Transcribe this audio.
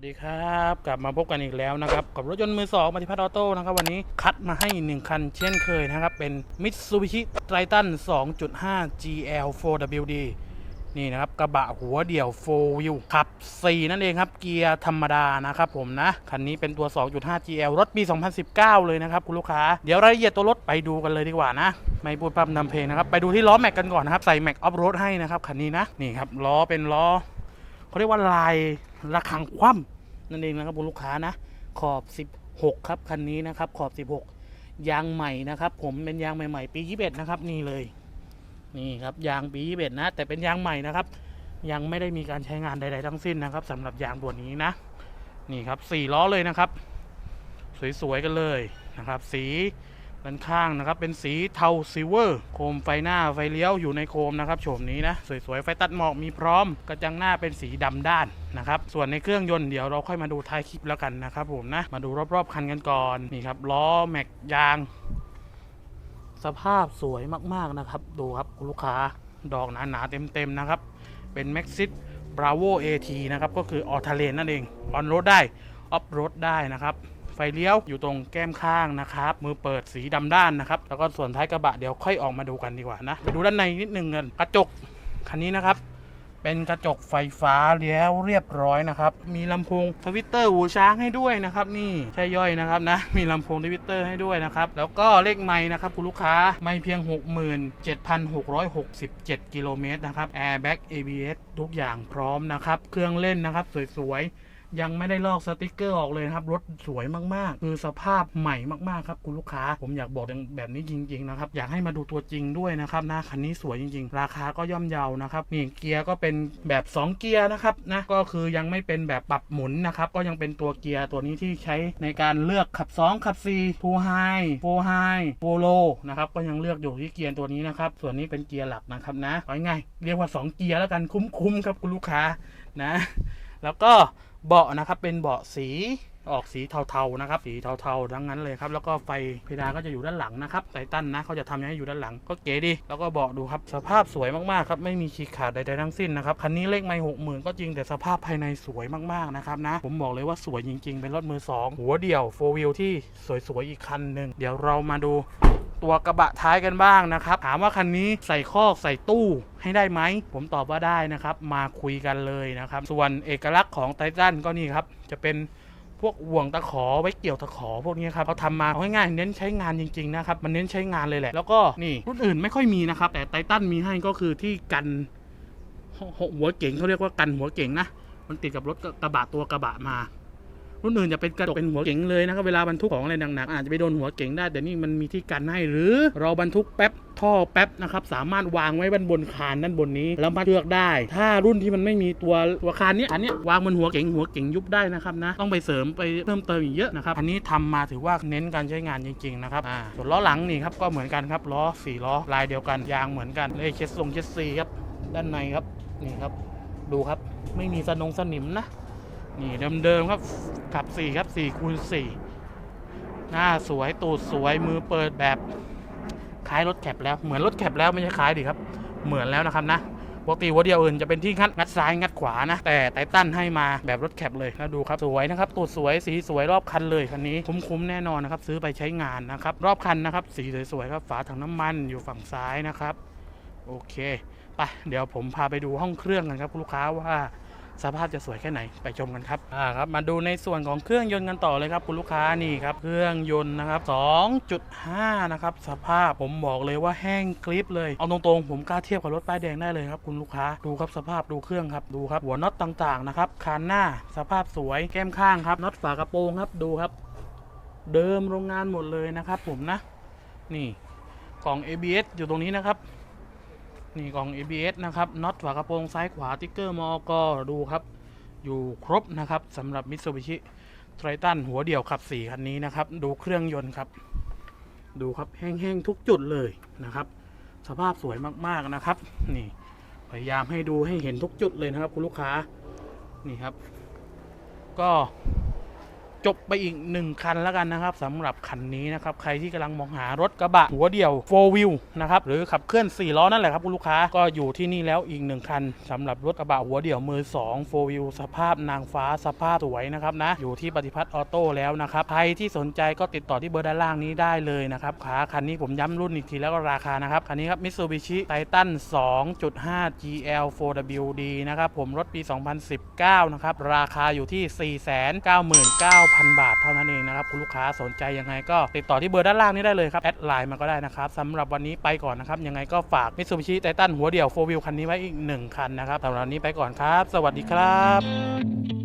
วัสดีครับ กลับมาพบกันอีกแล้วนะครับ กับรถยนต์มือสองมาติพัฒน์ออโต้นะครับ วันนี้คัดมาให้ 1 คันเช่นเคยนะครับ เป็น Mitsubishi Triton 2.5 GL 4WD นี่นะครับ กระบะหัวเดี่ยว4 wheel ขับ 4 นั่นเองครับ เกียร์ธรรมดานะครับผมนะ คันนี้เป็นตัว 2.5 GL รถปี 2019 เลยนะครับ คุณลูกค้า เดี๋ยวรายละเอียดตัวรถไปดูกันเลยดีกว่านะไม่พูดพร่ำนำเพลงนะครับ ไปดูที่ล้อแม็กกันก่อนนะครับ ใส่แม็กออฟโรดให้นะครับคันนี้นะนี่ครับล้อเป็นล้อ เขาเรียกว่าลายระฆังคว่ำนั่นเองนะครับคุณลูกค้านะ ขอบ 16 ครับคันนี้นะครับ ขอบ 16 ยางใหม่นะครับ ผมเป็นยางใหม่ ๆ ปี 21 นะครับ นี่เลย นี่ครับยางปี 21 นะ แต่เป็นยางใหม่นะครับ ยังไม่ได้มีการใช้งานใด ๆ ทั้งสิ้นนะครับสำหรับยางตัวนี้นะ นี่ครับสี่ล้อเลยนะครับ สวยๆกันเลยนะครับ สี ด้านข้างนะครับ เป็นสีเทาซิลเวอร์ โคมไฟหน้าไฟเลี้ยวอยู่ในโคมนะครับโฉมนี้นะ สวยๆ ไฟตัดหมอกมีพร้อม กระจังหน้าเป็นสีดำด้านนะครับ ส่วนในเครื่องยนต์เดี๋ยวเราค่อยมาดูท้ายคลิปแล้วกันนะครับผมนะ มาดูรอบๆคันกันก่อนนี่ครับล้อแม็กยาง สภาพสวยมากๆนะครับ ดูครับคุณลูกค้าดอกหนาๆเต็มๆนะครับ เป็น Maxis Bravo AT นะครับก็คือออท a เลนนั่นเองออนโรดได้ออฟโรดได้นะครับ ไฟเลี้ยวอยู่ตรงแก้มข้างนะครับ มือเปิดสีดำด้านนะครับ แล้วก็ส่วนท้ายกระบะเดี๋ยวค่อยออกมาดูกันดีกว่านะ ไปดูด้านในนิดนึงกันกระจกคันนี้นะครับ เป็นกระจกไฟฟ้าเลี้ยวเรียบร้อยนะครับ มีลำโพงทวิตเตอร์หูช้างให้ด้วยนะครับ นี่ใช่ย่อยนะครับนะ มีลำโพงทวิตเตอร์ให้ด้วยนะครับ แล้วก็เลขไม้นะครับคุณลูกค้าไม่เพียง 67,667 กิโลเมตรนะครับ Airbag ABS ทุกอย่างพร้อมนะครับ เครื่องเล่นนะครับสวยๆ ยังไม่ได้ลอกสติกเกอร์ออกเลยนะครับ รถสวยมากๆ คือสภาพใหม่มากๆครับคุณลูกค้า ผมอยากบอกแบบนี้จริงๆนะครับอยากให้มาดูตัวจริงด้วยนะครับนะคันนี้สวยจริง ๆ ราคาก็ย่อมเยานะครับนี่เกียร์ก็เป็นแบบ 2 เกียร์นะครับนะก็คือยังไม่เป็นแบบปรับหมุนนะครับก็ยังเป็นตัวเกียร์ตัวนี้ที่ใช้ในการเลือกขับ 2 ขับ4 full high full high full low นะครับก็ยังเลือกอยู่ที่เกียร์ตัวนี้นะครับส่วนนี้เป็นเกียร์หลักนะครับนะง่ายๆเรียกว่า 2 เกียร์แล้วกันคุ้มๆครับคุณลูกค้านะ แล้วก็ เบาะนะครับเป็นเบาะสี ออกสีเทาๆนะครับสีเทาๆทั้งนั้นเลยครับแล้วก็ไฟเพดานก็จะอยู่ด้านหลังนะครับไททันนะเขาจะทำให้อยู่ด้านหลัง ก็เก๋ดีแล้วก็เบาะดูครับสภาพสวยมากๆครับไม่มีฉีกขาดใดๆทั้งสิ้นนะครับคันนี้เลขไม่หกหมื่นก็จริงแต่สภาพภายในสวยมากๆนะครับนะผมบอกเลยว่าสวยจริงๆ เป็นรถมือสองหัวเดี่ยวโฟวิลที่สวยๆอีกคันหนึ่งเดี๋ยวเรามาดูตัวกระบะท้ายกันบ้างนะครับ ถามว่าคันนี้ใส่คอกใส่ตู้ให้ได้ไหม ผมตอบว่าได้นะครับ มาคุยกันเลยนะครับ ส่วนเอกลักษณ์ของไททันก็นี่ครับ จะเป็น พวกห่วงตะขอไว้เกี่ยวตะขอพวกนี้ครับเขาทำมาเอาง่ายๆเน้นใช้งานจริงๆนะครับมันเน้นใช้งานเลยแหละ แล้วก็นี่รุ่นอื่นไม่ค่อยมีนะครับ แต่ไททันมีให้ก็คือที่กันหัวเก่งเขาเรียกว่ากันหัวเก่งนะ มันติดกับรถกระบะตัวกระบะมา รุ่นอื่นจะเป็นกระจกเป็นหัวเก๋งเลยนะครับเวลาบรรทุกของอะไรหนักๆอาจจะไปโดนหัวเก๋งได้แต่นี่มันมีที่กันให้หรือ เราบรรทุกแป๊บท่อแป๊บนะครับสามารถวางไว้บนบนคานด้านบนนี้แล้วมาเลือกได้ ถ้ารุ่นที่มันไม่มีตัวตัวคานเนี้ยอันเนี้ยวางบนหัวเก๋งหัวเก๋งยุบได้นะครับนะต้องไปเสริมไปเพิ่มเติมอีกเยอะนะครับอันนี้ทำมาถือว่าเน้นการใช้งานจริงๆนะครับอ่าส่วนล้อหลังนี่ครับก็เหมือนกันครับล้อสี่ล้อลายเดียวกันยางเหมือนกันเลขเชสทรงเชสซีครับด้านในครับนี่ครับดูครับไม่มีสนงสนิมนะ นี่เดิมๆครับขับ 4 ครับ4คูณ4หน้าสวยตูดสวยมือเปิดแบบคล้ายรถแคปแล้วเหมือนรถแคปแล้วไม่ใช่คล้ายดิครับ เหมือนแล้วนะครับนะปกติหัวเดียวอื่นจะเป็นที่งัดงัดซ้ายงัดขวานะ แต่ไททันให้มาแบบรถแคปเลยแล้วดูครับ สวยนะครับตูดสวยสีสวยรอบคันเลยคันนี้คุ้มๆแน่นอนนะครับ ซื้อไปใช้งานนะครับ รอบคันนะครับ สีสวยๆครับฝาถังน้ำมันอยู่ฝั่งซ้ายนะครับ โอเคไปเดี๋ยวผมพาไปดูห้องเครื่องกันครับลูกค้าว่า สภาพจะสวยแค่ไหนไปชมกันครับอ่าครับมาดูในส่วนของเครื่องยนต์กันต่อเลยครับคุณลูกค้านี่ครับเครื่องยนต์นะครับ 2.5 นะครับสภาพผมบอกเลยว่าแห้งกริบเลยเอาตรงๆผมกล้าเทียบกับรถป้ายแดงได้เลยครับคุณลูกค้าดูครับสภาพดูเครื่องครับดูครับหัวน็อตต่างๆนะครับคานหน้าสภาพสวยแก้มข้างครับน็อตฝากระโปรงครับดูครับ เดิมโรงงานหมดเลยนะครับ ผมนะ นี่กล่อง ABS อยู่ตรงนี้นะครับ นี่กล่อง ABS นะครับน็อตฝากระโปรงซ้ายขวาติ๊กเกอร์มอกดูครับ อยู่ครบนะครับสำหรับ Mitsubishi Triton หัวเดี่ยวขับ4คันนี้นะครับ ดูเครื่องยนต์ครับ ดูครับแห้งๆทุกจุดเลยนะครับ สภาพสวยมากๆนะครับ นี่ พยายามให้ดูให้เห็นทุกจุดเลยนะครับ คุณลูกค้านี่ครับ ก็ จบไปอีก 1 คันแล้วกันนะครับสำหรับคันนี้นะครับ ใครที่กำลังมองหารถกระบะ หัวเดี่ยว 4 wheel นะครับ หรือขับเคลื่อน 4 ล้อนั่นแหละครับคุณลูกค้าก็อยู่ที่นี่แล้วอีก 1 คันสำหรับรถกระบะหัวเดี่ยวมือ 2 4 wheel สภาพนางฟ้าสภาพสวยนะครับนะอยู่ที่ปฏิพัฒน์ออโต้แล้วนะครับ ใครที่สนใจก็ติดต่อที่เบอร์ด้านล่างนี้ได้เลยนะครับขาคันนี้ผมย้ำรุ่นอีกทีแล้วก็ราคานะครับคันนี้ครับ Mitsubishi Titan 2.5 GL 4WD นะครับผมรถปี 2019 นะครับราคาอยู่ที่ 499,000 9,000 บาทเท่านั้นเองนะครับ คุณลูกค้าสนใจยังไงก็ติดต่อที่เบอร์ด้านล่างนี้ได้เลยครับ แอดไลน์มาก็ได้นะครับสำหรับวันนี้ไปก่อนนะครับ ยังไงก็ฝาก Mitsubishi Titan หัวเดี่ยวโฟวิลคันนี้ไว้อีก 1 คันนะครับสำหรับวันนี้ไปก่อนครับ สวัสดีครับ